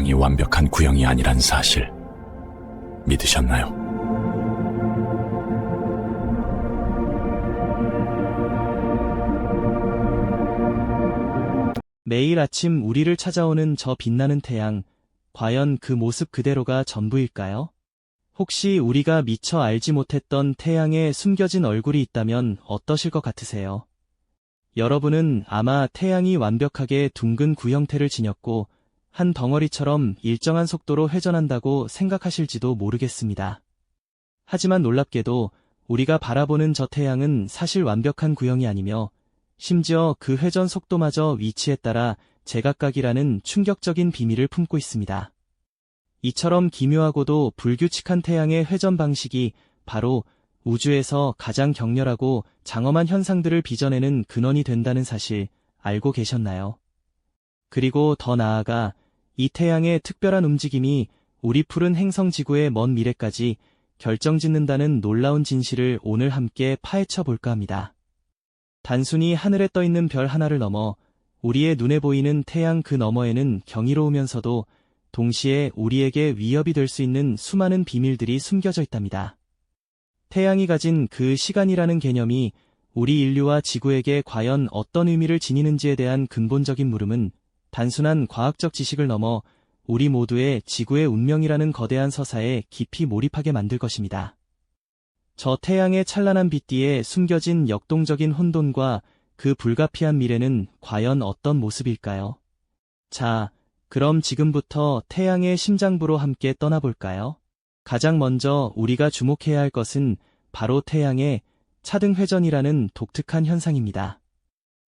태양이 완벽한 구형이 아니란 사실 믿으셨나요? 매일 아침 우리를 찾아오는 저 빛나는 태양, 과연 그 모습 그대로가 전부일까요? 혹시 우리가 미처 알지 못했던 태양의 숨겨진 얼굴이 있다면 어떠실 것 같으세요? 여러분은 아마 태양이 완벽하게 둥근 구형태를 지녔고 한 덩어리처럼 일정한 속도로 회전한다고 생각하실지도 모르겠습니다. 하지만 놀랍게도 우리가 바라보는 저 태양은 사실 완벽한 구형이 아니며 심지어 그 회전 속도마저 위치에 따라 제각각이라는 충격적인 비밀을 품고 있습니다. 이처럼 기묘하고도 불규칙한 태양의 회전 방식이 바로 우주에서 가장 격렬하고 장엄한 현상들을 빚어내는 근원이 된다는 사실 알고 계셨나요? 그리고 더 나아가 이 태양의 특별한 움직임이 우리 푸른 행성 지구의 먼 미래까지 결정짓는다는 놀라운 진실을 오늘 함께 파헤쳐 볼까 합니다. 단순히 하늘에 떠 있는 별 하나를 넘어 우리의 눈에 보이는 태양 그 너머에는 경이로우면서도 동시에 우리에게 위협이 될 수 있는 수많은 비밀들이 숨겨져 있답니다. 태양이 가진 그 시간이라는 개념이 우리 인류와 지구에게 과연 어떤 의미를 지니는지에 대한 근본적인 물음은 단순한 과학적 지식을 넘어 우리 모두의 지구의 운명이라는 거대한 서사에 깊이 몰입하게 만들 것입니다. 저 태양의 찬란한 빛 뒤에 숨겨진 역동적인 혼돈과 그 불가피한 미래는 과연 어떤 모습일까요? 자, 그럼 지금부터 태양의 심장부로 함께 떠나볼까요? 가장 먼저 우리가 주목해야 할 것은 바로 태양의 차등 회전이라는 독특한 현상입니다.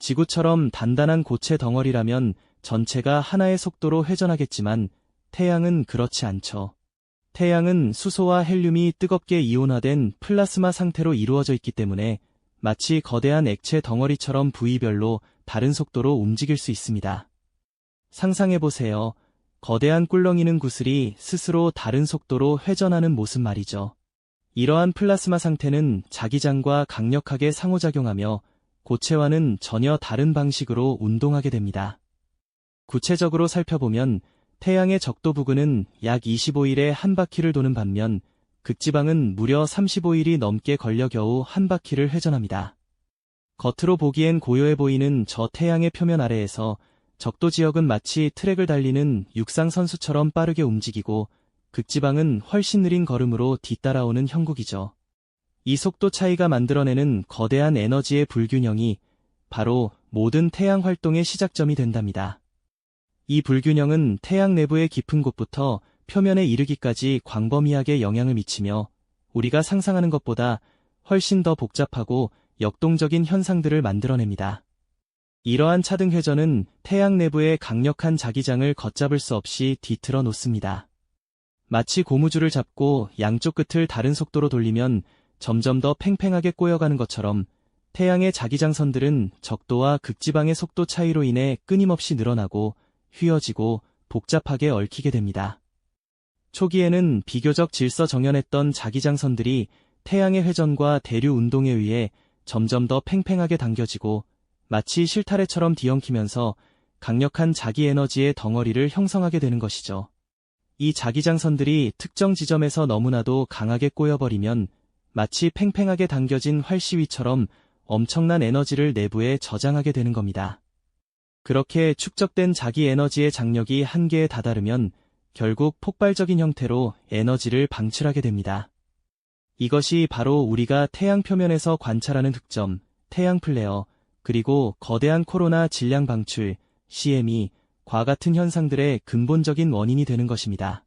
지구처럼 단단한 고체 덩어리라면 전체가 하나의 속도로 회전하겠지만 태양은 그렇지 않죠. 태양은 수소와 헬륨이 뜨겁게 이온화된 플라스마 상태로 이루어져 있기 때문에 마치 거대한 액체 덩어리처럼 부위별로 다른 속도로 움직일 수 있습니다. 상상해보세요. 거대한 꿀렁이는 구슬이 스스로 다른 속도로 회전하는 모습 말이죠. 이러한 플라스마 상태는 자기장과 강력하게 상호작용하며 고체와는 전혀 다른 방식으로 운동하게 됩니다. 구체적으로 살펴보면 태양의 적도 부근은 약 25일에 한 바퀴를 도는 반면 극지방은 무려 35일이 넘게 걸려 겨우 한 바퀴를 회전합니다. 겉으로 보기엔 고요해 보이는 저 태양의 표면 아래에서 적도 지역은 마치 트랙을 달리는 육상 선수처럼 빠르게 움직이고 극지방은 훨씬 느린 걸음으로 뒤따라오는 형국이죠. 이 속도 차이가 만들어내는 거대한 에너지의 불균형이 바로 모든 태양 활동의 시작점이 된답니다. 이 불균형은 태양 내부의 깊은 곳부터 표면에 이르기까지 광범위하게 영향을 미치며 우리가 상상하는 것보다 훨씬 더 복잡하고 역동적인 현상들을 만들어냅니다. 이러한 차등 회전은 태양 내부의 강력한 자기장을 걷잡을 수 없이 뒤틀어 놓습니다. 마치 고무줄을 잡고 양쪽 끝을 다른 속도로 돌리면 점점 더 팽팽하게 꼬여가는 것처럼 태양의 자기장선들은 적도와 극지방의 속도 차이로 인해 끊임없이 늘어나고 휘어지고 복잡하게 얽히게 됩니다. 초기에는 비교적 질서 정연했던 자기장선들이 태양의 회전과 대류 운동에 의해 점점 더 팽팽하게 당겨지고 마치 실타래처럼 뒤엉키면서 강력한 자기 에너지의 덩어리를 형성하게 되는 것이죠. 이 자기장선들이 특정 지점에서 너무나도 강하게 꼬여버리면 마치 팽팽하게 당겨진 활시위처럼 엄청난 에너지를 내부에 저장하게 되는 겁니다. 그렇게 축적된 자기 에너지의 장력이 한계에 다다르면 결국 폭발적인 형태로 에너지를 방출하게 됩니다. 이것이 바로 우리가 태양 표면에서 관찰하는 흑점, 태양 플레어, 그리고 거대한 코로나 질량 방출, CME, 과 같은 현상들의 근본적인 원인이 되는 것입니다.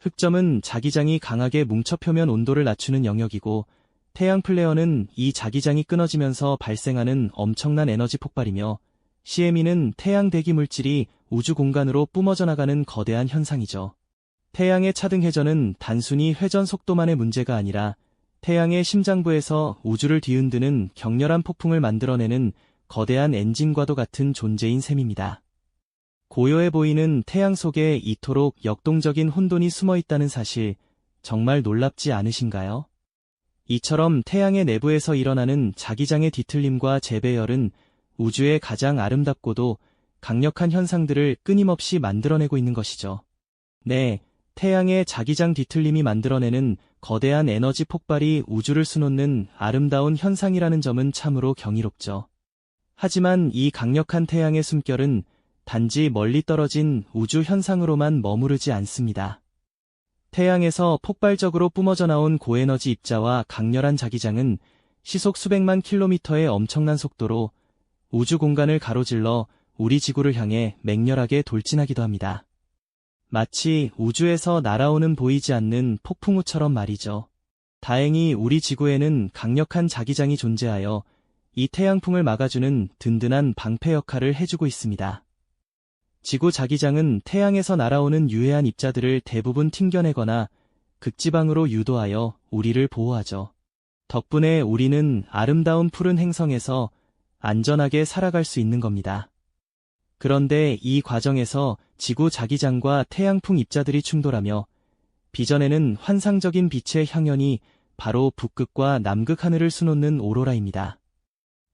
흑점은 자기장이 강하게 뭉쳐 표면 온도를 낮추는 영역이고 태양 플레어는 이 자기장이 끊어지면서 발생하는 엄청난 에너지 폭발이며 CME는 태양 대기 물질이 우주 공간으로 뿜어져 나가는 거대한 현상이죠. 태양의 차등 회전은 단순히 회전 속도만의 문제가 아니라 태양의 심장부에서 우주를 뒤흔드는 격렬한 폭풍을 만들어내는 거대한 엔진과도 같은 존재인 셈입니다. 고요해 보이는 태양 속에 이토록 역동적인 혼돈이 숨어 있다는 사실 정말 놀랍지 않으신가요? 이처럼 태양의 내부에서 일어나는 자기장의 뒤틀림과 재배열은 우주의 가장 아름답고도 강력한 현상들을 끊임없이 만들어내고 있는 것이죠. 네, 태양의 자기장 뒤틀림이 만들어내는 거대한 에너지 폭발이 우주를 수놓는 아름다운 현상이라는 점은 참으로 경이롭죠. 하지만 이 강력한 태양의 숨결은 단지 멀리 떨어진 우주 현상으로만 머무르지 않습니다. 태양에서 폭발적으로 뿜어져 나온 고에너지 입자와 강렬한 자기장은 시속 수백만 킬로미터의 엄청난 속도로 우주 공간을 가로질러 우리 지구를 향해 맹렬하게 돌진하기도 합니다. 마치 우주에서 날아오는 보이지 않는 폭풍우처럼 말이죠. 다행히 우리 지구에는 강력한 자기장이 존재하여 이 태양풍을 막아주는 든든한 방패 역할을 해주고 있습니다. 지구 자기장은 태양에서 날아오는 유해한 입자들을 대부분 튕겨내거나 극지방으로 유도하여 우리를 보호하죠. 덕분에 우리는 아름다운 푸른 행성에서 안전하게 살아갈 수 있는 겁니다. 그런데 이 과정에서 지구 자기장과 태양풍 입자들이 충돌하며 빚어내는 환상적인 빛의 향연이 바로 북극과 남극 하늘을 수놓는 오로라입니다.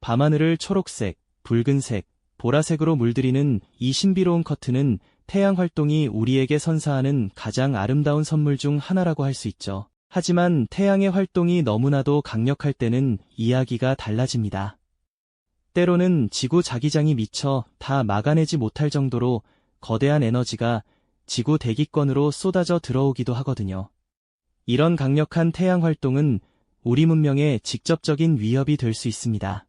밤하늘을 초록색, 붉은색, 보라색으로 물들이는 이 신비로운 커튼은 태양 활동이 우리에게 선사하는 가장 아름다운 선물 중 하나라고 할 수 있죠. 하지만 태양의 활동이 너무나도 강력할 때는 이야기가 달라집니다. 때로는 지구 자기장이 미쳐 다 막아내지 못할 정도로 거대한 에너지가 지구 대기권으로 쏟아져 들어오기도 하거든요. 이런 강력한 태양 활동은 우리 문명에 직접적인 위협이 될 수 있습니다.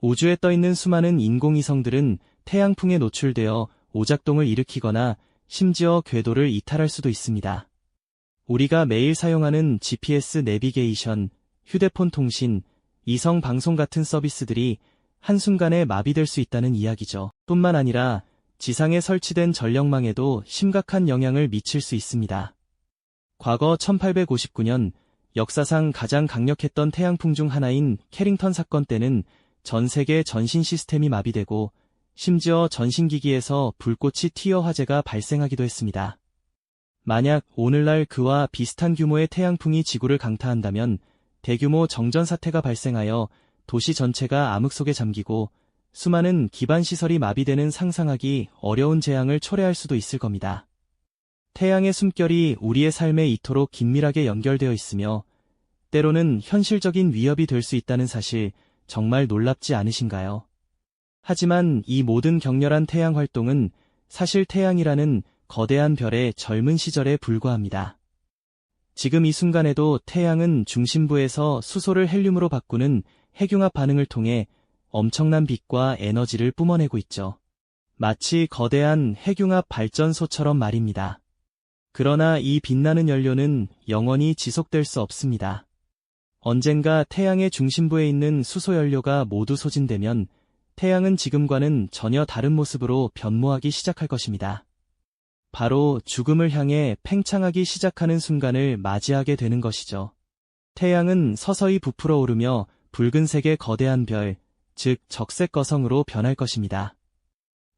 우주에 떠 있는 수많은 인공위성들은 태양풍에 노출되어 오작동을 일으키거나 심지어 궤도를 이탈할 수도 있습니다. 우리가 매일 사용하는 GPS 내비게이션, 휴대폰 통신, 이성 방송 같은 서비스들이 한순간에 마비될 수 있다는 이야기죠. 뿐만 아니라 지상에 설치된 전력망에도 심각한 영향을 미칠 수 있습니다. 과거 1859년 역사상 가장 강력했던 태양풍 중 하나인 캐링턴 사건 때는 전 세계 전신 시스템이 마비되고 심지어 전신기기에서 불꽃이 튀어 화재가 발생하기도 했습니다. 만약 오늘날 그와 비슷한 규모의 태양풍이 지구를 강타한다면 대규모 정전 사태가 발생하여 도시 전체가 암흑 속에 잠기고 수많은 기반 시설이 마비되는 상상하기 어려운 재앙을 초래할 수도 있을 겁니다. 태양의 숨결이 우리의 삶에 이토록 긴밀하게 연결되어 있으며 때로는 현실적인 위협이 될 수 있다는 사실 정말 놀랍지 않으신가요? 하지만 이 모든 격렬한 태양 활동은 사실 태양이라는 거대한 별의 젊은 시절에 불과합니다. 지금 이 순간에도 태양은 중심부에서 수소를 헬륨으로 바꾸는 핵융합 반응을 통해 엄청난 빛과 에너지를 뿜어내고 있죠. 마치 거대한 핵융합 발전소처럼 말입니다. 그러나 이 빛나는 연료는 영원히 지속될 수 없습니다. 언젠가 태양의 중심부에 있는 수소 연료가 모두 소진되면 태양은 지금과는 전혀 다른 모습으로 변모하기 시작할 것입니다. 바로 죽음을 향해 팽창하기 시작하는 순간을 맞이하게 되는 것이죠. 태양은 서서히 부풀어 오르며 붉은색의 거대한 별, 즉 적색 거성으로 변할 것입니다.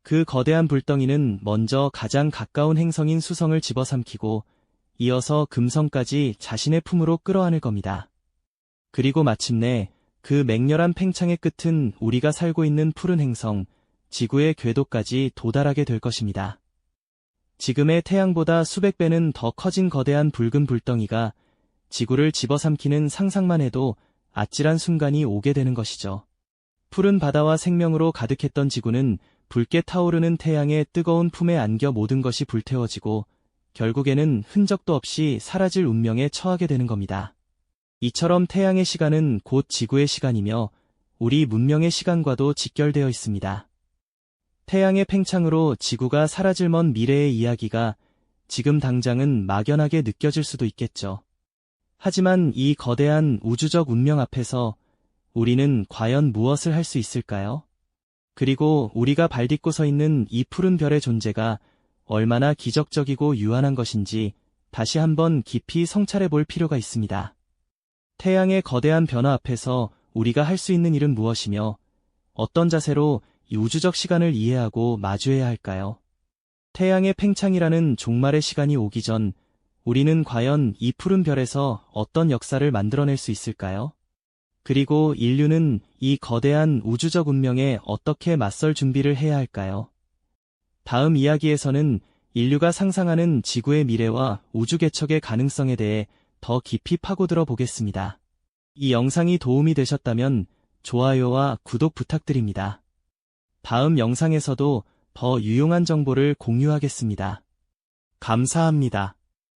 그 거대한 불덩이는 먼저 가장 가까운 행성인 수성을 집어삼키고 이어서 금성까지 자신의 품으로 끌어안을 겁니다. 그리고 마침내 그 맹렬한 팽창의 끝은 우리가 살고 있는 푸른 행성, 지구의 궤도까지 도달하게 될 것입니다. 지금의 태양보다 수백 배는 더 커진 거대한 붉은 불덩이가 지구를 집어삼키는 상상만 해도 아찔한 순간이 오게 되는 것이죠. 푸른 바다와 생명으로 가득했던 지구는 붉게 타오르는 태양의 뜨거운 품에 안겨 모든 것이 불태워지고 결국에는 흔적도 없이 사라질 운명에 처하게 되는 겁니다. 이처럼 태양의 시간은 곧 지구의 시간이며 우리 문명의 시간과도 직결되어 있습니다. 태양의 팽창으로 지구가 사라질 먼 미래의 이야기가 지금 당장은 막연하게 느껴질 수도 있겠죠. 하지만 이 거대한 우주적 운명 앞에서 우리는 과연 무엇을 할 수 있을까요? 그리고 우리가 발딛고 서 있는 이 푸른 별의 존재가 얼마나 기적적이고 유한한 것인지 다시 한번 깊이 성찰해 볼 필요가 있습니다. 태양의 거대한 변화 앞에서 우리가 할 수 있는 일은 무엇이며 어떤 자세로 이 우주적 시간을 이해하고 마주해야 할까요? 태양의 팽창이라는 종말의 시간이 오기 전 우리는 과연 이 푸른 별에서 어떤 역사를 만들어낼 수 있을까요? 그리고 인류는 이 거대한 우주적 운명에 어떻게 맞설 준비를 해야 할까요? 다음 이야기에서는 인류가 상상하는 지구의 미래와 우주 개척의 가능성에 대해 더 깊이 파고들어 보겠습니다. 이 영상이 도움이 되셨다면 좋아요와 구독 부탁드립니다. 다음 영상에서도 더 유용한 정보를 공유하겠습니다. 감사합니다.